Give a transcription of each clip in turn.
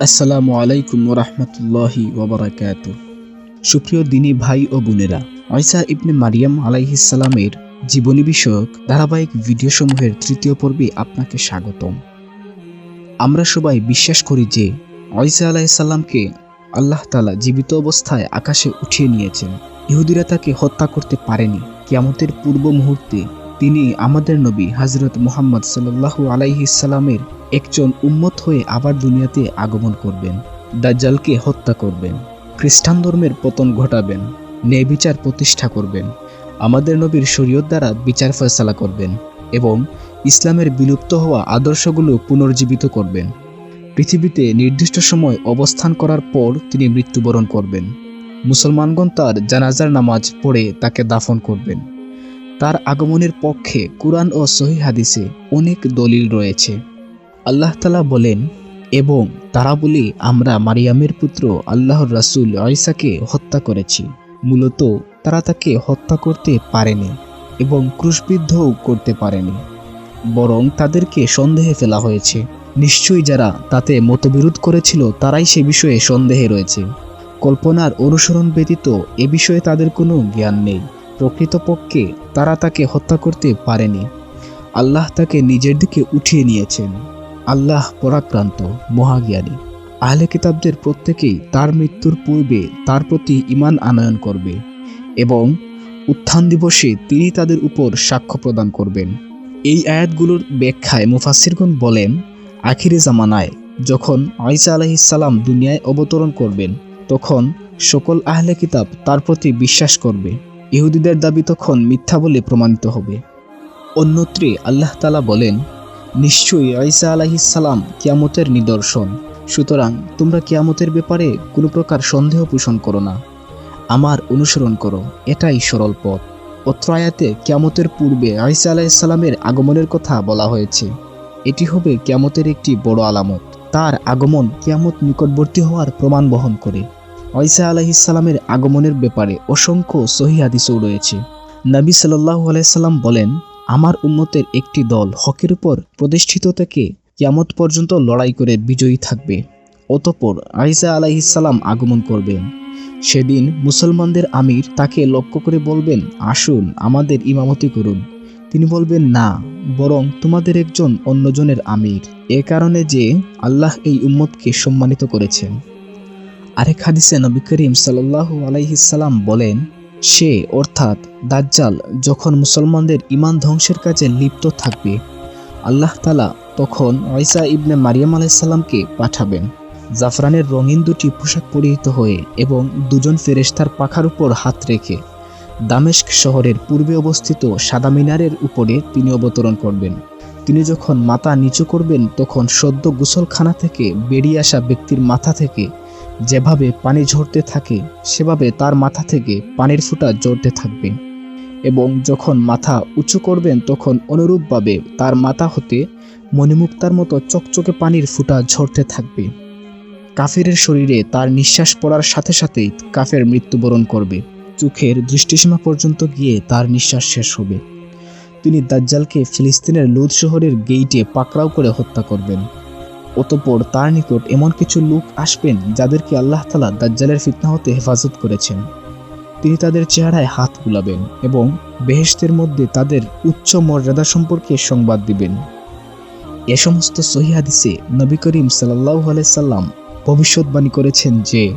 আসসালামু আলাইকুম রহমতুল্লাহি ওবরাকাত সুপ্রিয় দিনী ভাই ও বোনেরা আয়সা ইবনে মারিয়াম আলাইহিসালামের জীবনী বিষয়ক ধারাবাহিক ভিডিও সমূহের তৃতীয় পর্বে আপনাকে স্বাগতম। আমরা সবাই বিশ্বাস করি যে আয়সা আলাইসাল্লামকে আল্লাহ তালা জীবিত অবস্থায় আকাশে উঠিয়ে নিয়েছেন। ইহুদিরা তাকে হত্যা করতে পারেনি। কেমতের পূর্ব মুহূর্তে তিনি আমাদের নবী হজরত মোহাম্মদ সাল্লাহু আলাইহিসাল্লামের একজন উম্মত হয়ে আবার দুনিয়াতে আগমন করবেন, দাজ্জালকে হত্যা করবেন, খ্রিস্টান ধর্মের পতন ঘটাবেন, ন্যায় বিচার প্রতিষ্ঠা করবেন, আমাদের নবীর শরীয়ত দ্বারা বিচার ফয়সালা করবেন এবং ইসলামের বিলুপ্ত হওয়া আদর্শগুলো পুনর্জীবিত করবেন। পৃথিবীতে নির্দিষ্ট সময় অবস্থান করার পর তিনি মৃত্যুবরণ করবেন। মুসলমানগণ তার জানাজার নামাজ পড়ে তাকে দাফন করবেন। তার আগমনের পক্ষে কুরআন ও সহি হাদিসে অনেক দলিল রয়েছে। আল্লাহ তালা বলেন, এবং তারা বলে, আমরা মারিয়ামের পুত্র আল্লাহর রাসুল আয়সাকে হত্যা করেছি। মূলত তারা তাকে হত্যা করতে পারেনি এবং ক্রুশবিদ্ধও করতে পারেনি। বরং তাদেরকে সন্দেহে ফেলা হয়েছে। নিশ্চয়ই যারা তাতে মতবিরোধ করেছিল, তারাই সে বিষয়ে সন্দেহে রয়েছে। কল্পনার অনুসরণ ব্যতীত এ বিষয়ে তাদের কোনো জ্ঞান নেই। প্রকৃতপক্ষে তারা তাকে হত্যা করতে পারেনি। আল্লাহ তাকে নিজের দিকে উঠিয়ে নিয়েছেন। আল্লাহ পরাক্রান্ত, মহাজ্ঞানী। আহলে কিতাবদের প্রত্যেকেই তার মৃত্যুর পূর্বে তার প্রতি ইমান আনয়ন করবে এবং উত্থান দিবসে তিনি তাদের উপর সাক্ষ্য প্রদান করবেন। এই আয়াতগুলোর ব্যাখ্যায় মুফাসিরগণ বলেন, আখিরে জামানায় যখন আইসা আলাহিসাল্লাম দুনিয়ায় অবতরণ করবেন, তখন সকল আহলে কিতাব তার প্রতি বিশ্বাস করবে। ইহুদিদের দাবি তখন মিথ্যা বলে প্রমাণিত হবে। অন্যত্রে আল্লাহ তালা বলেন, নিশ্চয়ই আইসা আলাহিসাল্লাম কিয়ামতের নিদর্শন। সুতরাং তোমরা কিয়ামতের ব্যাপারে কোনো প্রকার সন্দেহ পোষণ করো না। আমার অনুসরণ করো, এটাই সরল পথ। অত্র আয়াতে কিয়ামতের পূর্বে আইসা আলাহিসাল্লামের আগমনের কথা বলা হয়েছে। এটি হবে কিয়ামতের একটি বড় আলামত। তার আগমন কিয়ামত নিকটবর্তী হওয়ার প্রমাণ বহন করে। ঐসা আলাহিসাল্লামের আগমনের ব্যাপারে অসংখ্য সহি হাদিসও রয়েছে। নবী সাল্লাহু আলাইসাল্লাম বলেন, আমার উম্মতের একটি দল হকের উপর প্রতিষ্ঠিত থেকে কিয়ামত পর্যন্ত লড়াই করে বিজয়ী থাকবে। অতপর আইসা আলাইসাল্লাম আগমন করবেন সেদিন মুসলমানদের আমির তাকে লক্ষ্য করে বলবেন, আসুন, আমাদের ইমামতি করুন। তিনি বলবেন, না, বরং তোমাদের একজন অন্যজনের আমির। এ কারণে যে আল্লাহ এই উম্মতকে সম্মানিত করেছেন। আরেক হাদিসে নবী করিম সাল্লাহু আলাইহিসাল্লাম বলেন, সে অর্থাৎ দাজ্জাল যখন মুসলমানদের ইমান ধ্বংসের কাজে লিপ্ত থাকবে, আল্লাহ তালা তখন ঐসা ইবনে মারিয়াম আলাইসাল্লামকে পাঠাবেন। জাফরানের রঙিন দুটি পোশাক পরিহিত হয়ে এবং দুজন ফেরেশতার পাখার উপর হাত রেখে দামেস্ক শহরের পূর্বে অবস্থিত সাদা মিনারের উপরে তিনি অবতরণ করবেন। তিনি যখন মাথা নিচু করবেন, তখন সদ্য গোসলখানা থেকে বেরিয়ে আসা ব্যক্তির মাথা থেকে যেভাবে পানি ঝরতে থাকে, সেভাবে তার মাথা থেকে পানির ফুটা ঝরতে থাকবে। এবং যখন মাথা উঁচু করবেন, তখন অনুরূপভাবে তার মাথা হতে মণিমুক্তার মতো চকচকে পানির ফুটা ঝরতে থাকবে। কাফেরের শরীরে তার নিঃশ্বাস পড়ার সাথে সাথেই কাফের মৃত্যুবরণ করবে। চোখের দৃষ্টিসীমা পর্যন্ত গিয়ে তার নিঃশ্বাস শেষ হবে। তিনি দাজ্জালকে ফিলিস্তিনের লুদ শহরের গেইটে পাকড়াও করে হত্যা করবেন। অতপর তার নিকট এমন কিছু লোক আসবেন যাদেরকে আল্লাহ তালা দাজ্জালের ফিতনা হতে হেফাজত করেছেন। তিনি তাদের চেহারায় হাত বুলাবেন এবং বেহেস্তের মধ্যে তাদের উচ্চ মর্যাদা সম্পর্কে সংবাদ দিবেন। এ সমস্ত সহিহাদিসে নবী করিম সাল্লাহ আলাইসাল্লাম ভবিষ্যৎবাণী করেছেন যে,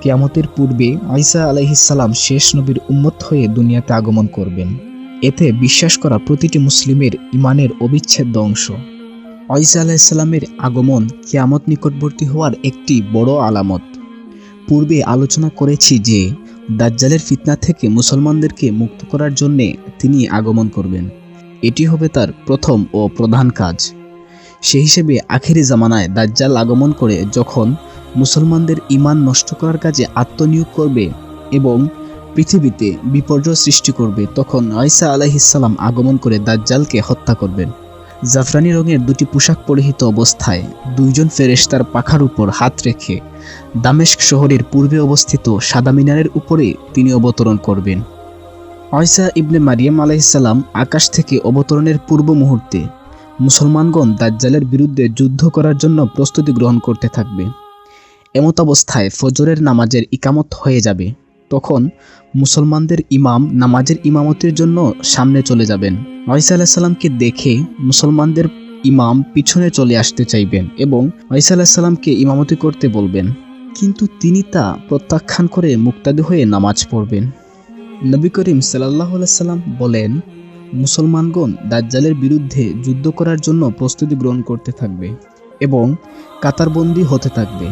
কিয়ামতের পূর্বে আইসা আলাইহিসাল্লাম শেষ নবীর উম্মত হয়ে দুনিয়াতে আগমন করবেন। এতে বিশ্বাস করা প্রতিটি মুসলিমের ইমানের অবিচ্ছেদ্য অংশ। ঐসা আলাইসাল্লামের আগমন কিয়ামত নিকটবর্তী হওয়ার একটি বড় আলামত। পূর্বে আলোচনা করেছি যে, দাজ্জালের ফিতনা থেকে মুসলমানদেরকে মুক্ত করার জন্যে তিনি আগমন করবেন। এটি হবে তার প্রথম ও প্রধান কাজ। সে হিসেবে আখেরি জামানায় দাজ্জাল আগমন করে যখন মুসলমানদের ইমান নষ্ট করার কাজে আত্মনিয়োগ করবে এবং পৃথিবীতে বিপর্যয় সৃষ্টি করবে, তখন আয়সা আলাইহিসাল্লাম আগমন করে দাজ্জালকে হত্যা করবেন। জাফরানি রঙের দুটি পোশাক পরিহিত অবস্থায় দুইজন ফেরেশতার পাখার উপর হাত রেখে দামেস্ক শহরের পূর্বে অবস্থিত সাদা মিনারের উপরে তিনি অবতরণ করবেন। অয়সা ইবনে মারিয়াম আলাইসাল্লাম আকাশ থেকে অবতরণের পূর্ব মুহূর্তে মুসলমানগণ দাজ্জালের বিরুদ্ধে যুদ্ধ করার জন্য প্রস্তুতি গ্রহণ করতে থাকবে। এমত অবস্থায় ফজরের নামাজের ইকামত হয়ে যাবে। তখন মুসলমানদের ইমাম নামাজের ইমামতির জন্য সামনে চলে যাবেন। ঈসা আলাহিসাল্লামকে দেখে মুসলমানদের ইমাম পিছনে চলে আসতে চাইবেন এবং ঈসা আলাহিসাল্লামকে ইমামতি করতে বলবেন। কিন্তু তিনি তা প্রত্যাখ্যান করে মুক্তাদি হয়ে নামাজ পড়বেন। নবী করিম সাল্লাহ সাল্লাম বলেন, মুসলমানগণ দাজ্জালের বিরুদ্ধে যুদ্ধ করার জন্য প্রস্তুতি গ্রহণ করতে থাকবে এবং কাতারবন্দি হতে থাকবে।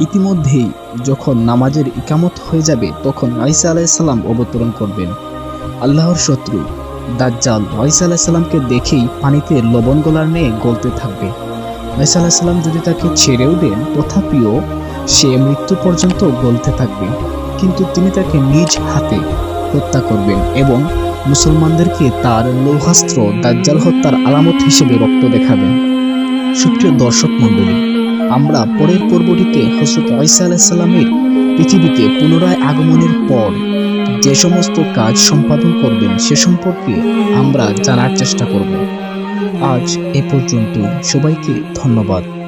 ইতিমধ্যেই যখন নামাজের ইকামত হয়ে যাবে, তখন আইসা আলাইসাল্লাম অবতরণ করবেন। আল্লাহর শত্রু দাজ্জাল আইসা আলাইসাল্লামকে দেখেই পানিতে লবণ গলার নিয়ে গলতে থাকবে। আইসা আলাইসাল্লাম যদি তাকে ছেড়েও দেন, তথাপিও সে মৃত্যু পর্যন্ত গলতে থাকবে। কিন্তু তিনি তাকে নিজ হাতে হত্যা করবেন এবং মুসলমানদেরকে তার লৌহাস্ত্র দাজ্জাল হত্যার আলামত হিসেবে রক্ত দেখাবেন। সুপ্রিয় দর্শক মণ্ডলী আমরা পরের পর্বটিতে হজরত আইসা আলাহিসাল্লামের পৃথিবীতে পুনরায় আগমনের পর যে সমস্ত কাজ সম্পাদন করবেন সে সম্পর্কে আমরা জানার চেষ্টা করব। আজ এ পর্যন্ত সবাইকে ধন্যবাদ।